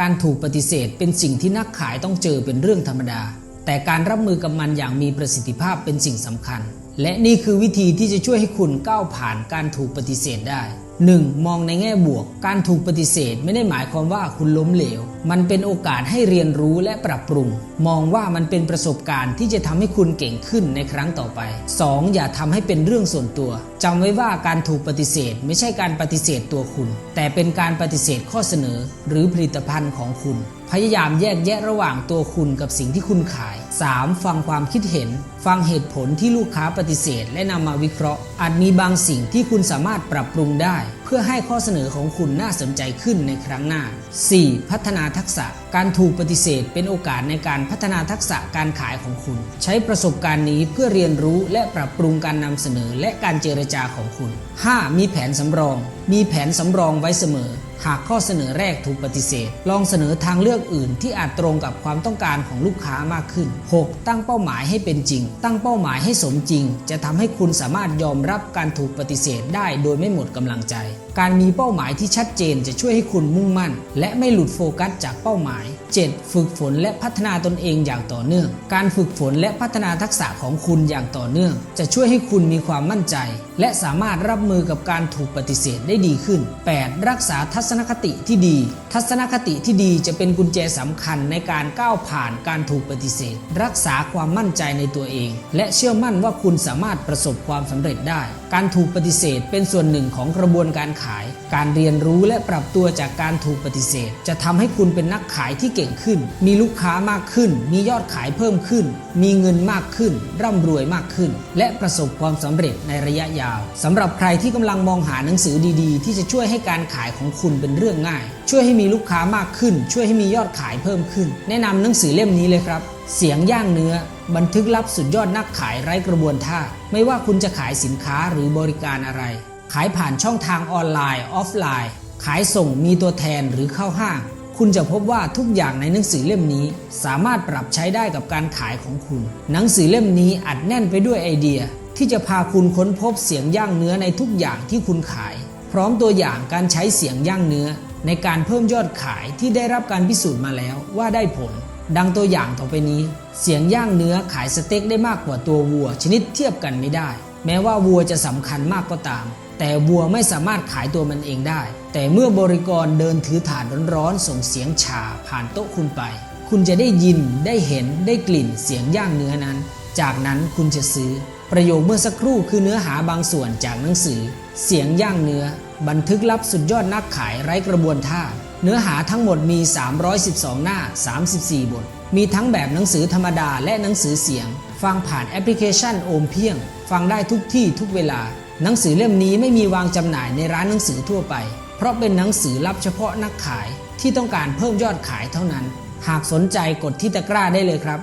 การถูกปฏิเสธเป็นสิ่งที่นักขายต้องเจอเป็นเรื่องธรรมดา แต่การรับมือกับมันอย่างมีประสิทธิภาพเป็นสิ่งสำคัญ และนี่คือวิธีที่จะช่วยให้คุณก้าวผ่านการถูกปฏิเสธได้ 1. มองในแง่บวก การถูกปฏิเสธไม่ได้หมายความว่าคุณล้มเหลว มันเป็นโอกาสให้เรียนรู้และปรับปรุง มองว่ามันเป็นประสบการณ์ที่จะทำให้คุณเก่งขึ้นในครั้งต่อไป 2. อย่าทำให้เป็นเรื่องส่วนตัว จำไว้ว่าการถูกปฏิเสธ ไม่ใช่การปฏิเสธตัวคุณ แต่เป็นการปฏิเสธข้อเสนอ หรือผลิตภัณฑ์ของคุณ พยายามแยกแยะระหว่างตัวคุณกับสิ่งที่คุณขาย 3. ฟังความคิดเห็น ฟังเหตุผลที่ลูกค้าปฏิเสธ และนำมาวิเคราะห์ อาจมีบางสิ่งที่คุณสามารถปรับปรุงได้เพื่อให้ข้อเสนอของคุณน่าสนใจขึ้นในครั้งหน้า 4. พัฒนาทักษะ การถูกปฏิเสธเป็นโอกาสในการพัฒนาทักษะการขายของคุณ ใช้ประสบการณ์นี้เพื่อเรียนรู้และปรับปรุงการนำเสนอและการเจรจาของคุณ 5. มีแผนสำรอง มีแผนสำรองไว้เสมอหากข้อเสนอแรกถูกปฏิเสธ ลองเสนอทางเลือกอื่นที่อาจตรงกับความต้องการของลูกค้ามากขึ้น 6. ตั้งเป้าหมายให้เป็นจริง ตั้งเป้าหมายให้สมจริง จะทำให้คุณสามารถยอมรับการถูกปฏิเสธได้โดยไม่หมดกำลังใจ การมีเป้าหมายที่ชัดเจนจะช่วยให้คุณมุ่งมั่น และไม่หลุดโฟกัสจากเป้าหมาย 7. ฝึกฝนและพัฒนาตนเองอย่างต่อเนื่อง การฝึกฝนและพัฒนาทักษะของคุณอย่างต่อเนื่อง จะช่วยให้คุณมีความมั่นใจ และสามารถรับมือกับการถูกปฏิเสธได้ดีขึ้น 8. รักษาทัศนคติที่ดี ทัศนคติที่ดีจะเป็นกุญแจสำคัญในการก้าวผ่านการถูกปฏิเสธ รักษาความมั่นใจในตัวเอง และเชื่อมั่นว่าคุณสามารถประสบความสำเร็จได้ การถูกปฏิเสธเป็นส่วนหนึ่งของกระบวนการขาย การเรียนรู้และปรับตัวจากการถูกปฏิเสธ จะทำให้คุณเป็นนักขายที่เก่งขึ้น มีลูกค้ามากขึ้น มียอดขายเพิ่มขึ้น มีเงินมากขึ้น ร่ำรวยมากขึ้น และประสบความสำเร็จในระยะยาวสำหรับใครที่กำลังมองหาหนังสือดี ๆ ที่จะช่วยให้การขายของคุณเป็นเรื่องง่าย ช่วยให้มีลูกค้ามากขึ้น ช่วยให้มียอดขายเพิ่มขึ้น แนะนำหนังสือเล่มนี้เลยครับ เสียงย่างเนื้อ บันทึกลับสุดยอดนักขายไร้กระบวนท่า ไม่ว่าคุณจะขายสินค้าหรือบริการอะไร ขายผ่านช่องทางออนไลน์ออฟไลน์ ขายส่งมีตัวแทนหรือเข้าห้างคุณจะพบว่าทุกอย่างในหนังสือเล่มนี้ สามารถปรับใช้ได้กับการขายของคุณ หนังสือเล่มนี้อัดแน่นไปด้วยไอเดีย ที่จะพาคุณค้นพบเสียงย่างเนื้อในทุกอย่างที่คุณขาย พร้อมตัวอย่างการใช้เสียงย่างเนื้อ ในการเพิ่มยอดขายที่ได้รับการพิสูจน์มาแล้วว่าได้ผล ดังตัวอย่างต่อไปนี้ เสียงย่างเนื้อขายสเต็กได้มากกว่าตัววัว ชนิดเทียบกันไม่ได้ แม้ว่าวัวจะสำคัญมากก็ตาม แต่วัวไม่สามารถขายตัวมันเองได้ แต่เมื่อบริกรเดินถือถาดร้อนๆส่งเสียงฉาผ่านโต๊ะคุณไป คุณจะได้ยินได้เห็นได้กลิ่นเสียงย่างเนื้อนั้น จากนั้นคุณจะซื้อ ประโยคเมื่อสักครู่คือเนื้อหาบางส่วนจากหนังสือ เสียงย่างเนื้อ บันทึกลับสุดยอดนักขายไร้กระบวนท่า เนื้อหาทั้งหมดมี 312 หน้า 34 บท มีทั้งแบบหนังสือธรรมดาและหนังสือเสียง ฟังผ่านแอปพลิเคชันโอมเพียง ฟังได้ทุกที่ทุกเวลา หนังสือเล่มนี้ไม่มีวางจำหน่ายในร้านหนังสือทั่วไป เพราะเป็นหนังสือลับเฉพาะนักขายที่ต้องการเพิ่มยอดขายเท่านั้น หากสนใจกดที่ตะกร้าได้เลยครับ